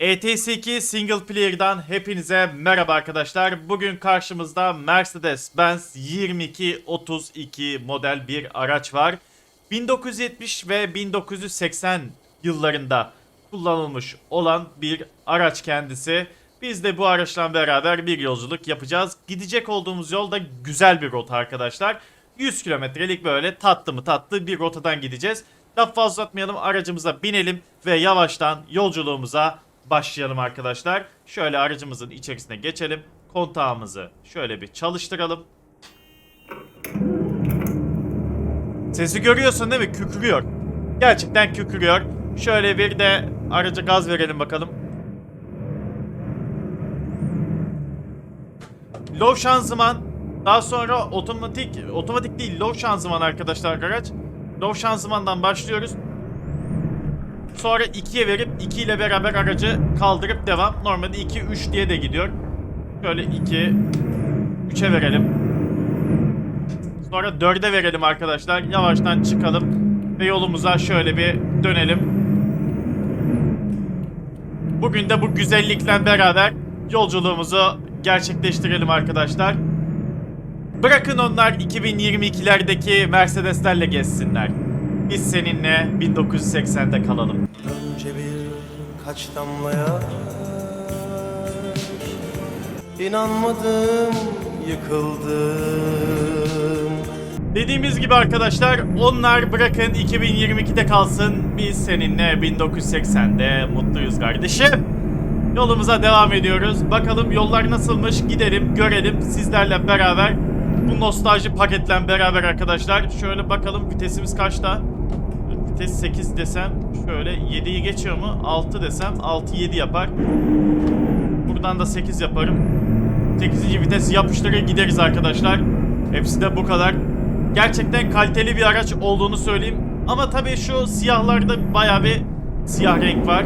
ETS2 Single Player'dan hepinize merhaba arkadaşlar. Bugün karşımızda Mercedes-Benz 2232 model bir araç var. 1970 ve 1980 yıllarında kullanılmış olan bir araç kendisi. Biz de bu araçla beraber bir yolculuk yapacağız. Gidecek olduğumuz yol da güzel bir rota arkadaşlar. 100 kilometrelik böyle tatlı mı tatlı bir rotadan gideceğiz. Daha fazla uzatmayalım aracımıza binelim ve yavaştan yolculuğumuza başlayalım arkadaşlar. Şöyle aracımızın içerisine geçelim. Kontağımızı şöyle bir çalıştıralım. Sesi görüyorsun değil mi? Kükrüyor. Gerçekten kükrüyor. Şöyle bir de araca gaz verelim bakalım. Low şanzıman. Daha sonra otomatik, otomatik değil low şanzıman arkadaşlar araç. Low şanzımandan başlıyoruz. Sonra 2'ye verip 2 ile beraber aracı kaldırıp devam. Normalde 2 3 diye de gidiyor. Şöyle 2 3'e verelim. Sonra 4'e verelim arkadaşlar. Yavaştan çıkalım ve yolumuza şöyle bir dönelim. Bugün de bu güzellikle beraber yolculuğumuzu gerçekleştirelim arkadaşlar. Bırakın onlar 2022'lerdeki Mercedeslerle gezsinler. Biz seninle 1980'de kalalım. Önce bir kaç damlaya İnanmadım, yıkıldım Dediğimiz gibi arkadaşlar onlar bırakın 2022'de kalsın. Biz seninle 1980'de mutluyuz kardeşim. Yolumuza devam ediyoruz. Bakalım yollar nasılmış gidelim görelim sizlerle beraber. Bu nostalji paketle beraber arkadaşlar. Şöyle bakalım vitesimiz kaçta? Vites 8 desem şöyle 7'yi geçiyor mu? 6 desem 6-7 yapar. Buradan da 8 yaparım. 8. vites yapıştırır gideriz arkadaşlar. Hepsi de bu kadar. Gerçekten kaliteli bir araç olduğunu söyleyeyim. Ama tabii şu siyahlarda baya bir siyah renk var.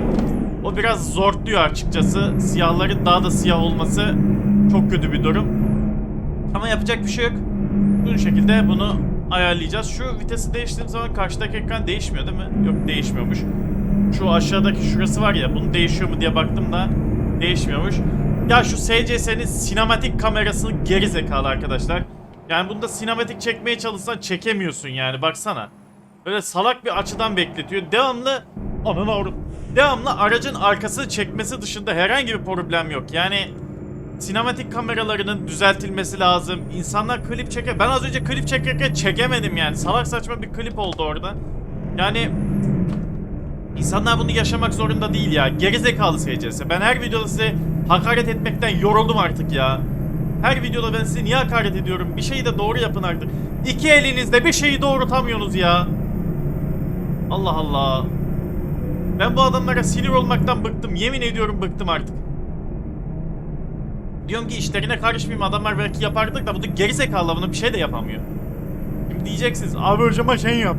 O biraz zorluyor açıkçası. Siyahların daha da siyah olması çok kötü bir durum. Ama yapacak bir şey yok. Bu şekilde bunu ayarlayacağız. Şu vitesi değiştirdiğim zaman karşıdaki ekran değişmiyor değil mi? Yok değişmiyormuş. Şu aşağıdaki şurası var ya bunu değişiyor mu diye baktım da değişmiyormuş. Ya şu SCS'nin sinematik kamerası geri zekalı arkadaşlar. Yani bunda sinematik çekmeye çalışsan çekemiyorsun yani baksana. Böyle salak bir açıdan bekletiyor. Devamlı ananı avrum. Devamlı aracın arkasını çekmesi dışında herhangi bir problem yok. Yani sinematik kameralarının düzeltilmesi lazım. İnsanlar klip çeker. Ben az önce klip çekerken çekemedim yani. Salak saçma bir klip oldu orada. Yani insanlar bunu yaşamak zorunda değil ya. Gerizekalı SCS. Ben her videoda size hakaret etmekten yoruldum artık ya. Her videoda ben size niye hakaret ediyorum? Bir şeyi de doğru yapın artık. İki elinizde bir şeyi doğrultamıyorsunuz ya. Allah Allah. Ben bu adamlara sinir olmaktan bıktım. Yemin ediyorum bıktım artık. Diyorum ki işlerine karışmayayım adamlar belki yapardık da bunu gerizekalı bunu bir şey de yapamıyor. Şimdi diyeceksiniz abi hocama şey yap.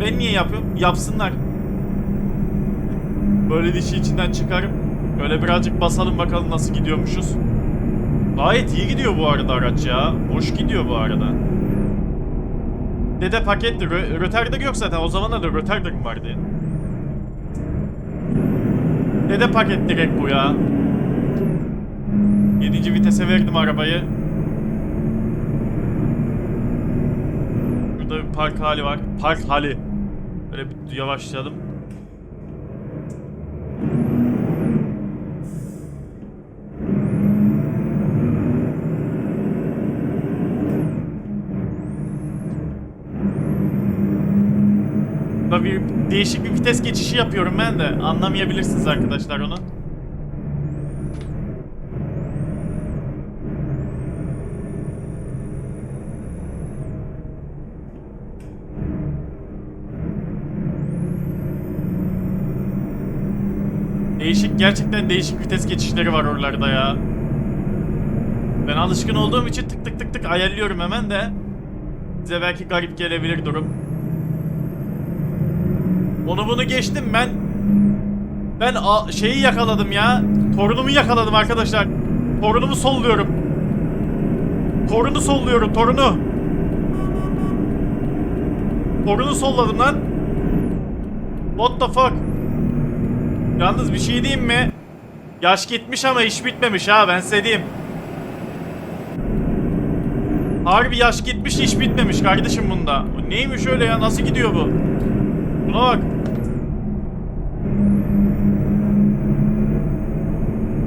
Ben niye yapıyorum? Yapsınlar. Böyle dişi içinden çıkarım. Böyle birazcık basalım bakalım nasıl gidiyormuşuz. Gayet iyi gidiyor bu arada araç ya. Hoş gidiyor bu arada. Dede paketti. Rö röterde yok zaten. O zamanlar da röterde mi vardı? Dede paket direkt bu ya. 7. vitese verdim arabayı. Burada bir park hali var. Park hali. Böyle bir yavaşlayalım. Burada bir değişik bir vites geçişi yapıyorum ben de. Anlamayabilirsiniz arkadaşlar onu. Değişik gerçekten değişik vites geçişleri var oralarda ya. Ben alışkın olduğum için tık tık tık tık ayarlıyorum hemen de. Size belki garip gelebilir durum. Onu bunu geçtim ben. Ben şeyi yakaladım ya. Torunumu yakaladım arkadaşlar. Torunumu solluyorum. Torunu solluyorum torunu. Torunu solladım lan. What the fuck? Yalnız bir şey diyeyim mi? Yaş gitmiş ama iş bitmemiş ha ben size diyeyim. Harbi yaş gitmiş iş bitmemiş kardeşim bunda. Bu neymiş öyle ya nasıl gidiyor bu? Buna bak.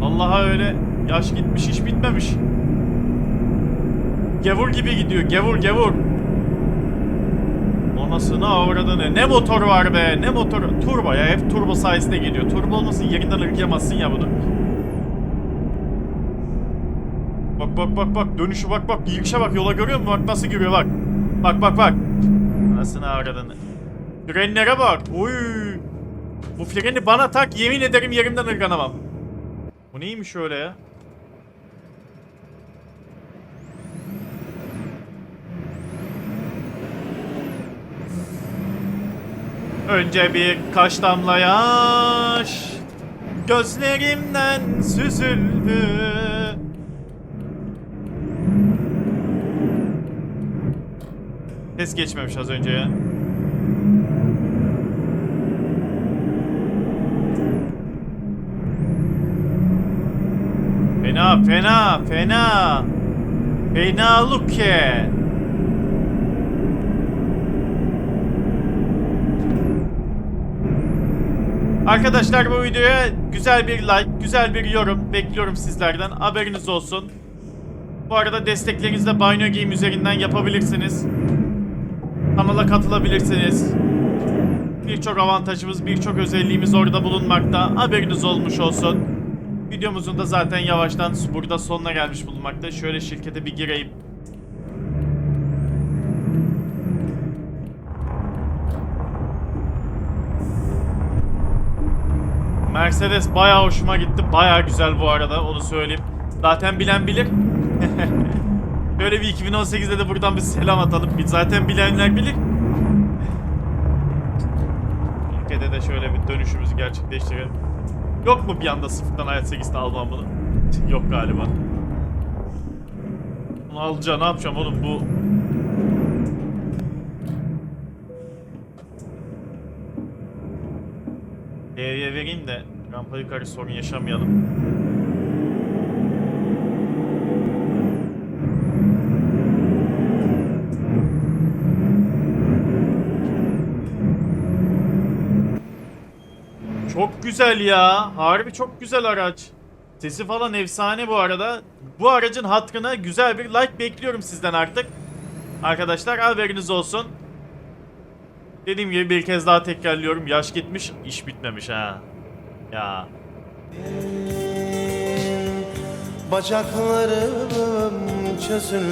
Allah'a öyle yaş gitmiş iş bitmemiş. Gevur gibi gidiyor gevur gevur. Anasını avradını. Ne motor var be ne motor. Turbo ya hep turbo sayesinde geliyor. Turbo olmasın yerinden ırkayamazsın ya bunu. Bak bak bak bak dönüşü bak bak girişe bak yola görüyor musun? Bak nasıl giriyor bak. Bak bak bak. Anasını avradını. Frenlere bak. Oy. Bu freni bana tak yemin ederim yerimden ırganamam. Bu neymiş öyle ya? Önce bir kaş damla yaş. Gözlerimden süzüldü. Ses geçmemiş az önce ya. Fena fena fena. Fena luke Arkadaşlar bu videoya güzel bir like, güzel bir yorum bekliyorum sizlerden. Haberiniz olsun. Bu arada desteklerinizi de Banyo Game üzerinden yapabilirsiniz. Kanala katılabilirsiniz. Birçok avantajımız, birçok özelliğimiz orada bulunmakta. Haberiniz olmuş olsun. Videomuzun da zaten yavaştan burada sonuna gelmiş bulunmakta. Şöyle şirkete bir gireyim. Mercedes bayağı hoşuma gitti. Bayağı güzel bu arada onu söyleyeyim. Zaten bilen bilir. Böyle bir 2018'de de buradan bir selam atalım. Bir Zaten bilenler bilir. Ülkede de şöyle bir dönüşümüzü gerçekleştirelim. Yok mu bir anda sıfırdan hayat 8'de almam bunu? Yok galiba. Bunu alacağım ne yapacağım oğlum bu D'ye vereyim de rampa yukarı sorun yaşamayalım. Çok güzel ya. Harbi çok güzel araç. Sesi falan efsane bu arada. Bu aracın hatrına güzel bir like bekliyorum sizden artık. Arkadaşlar haberiniz olsun. Dediğim gibi bir kez daha tekrarlıyorum. Yaş gitmiş, iş bitmemiş ha. Ya. Bacaklarım çözüldü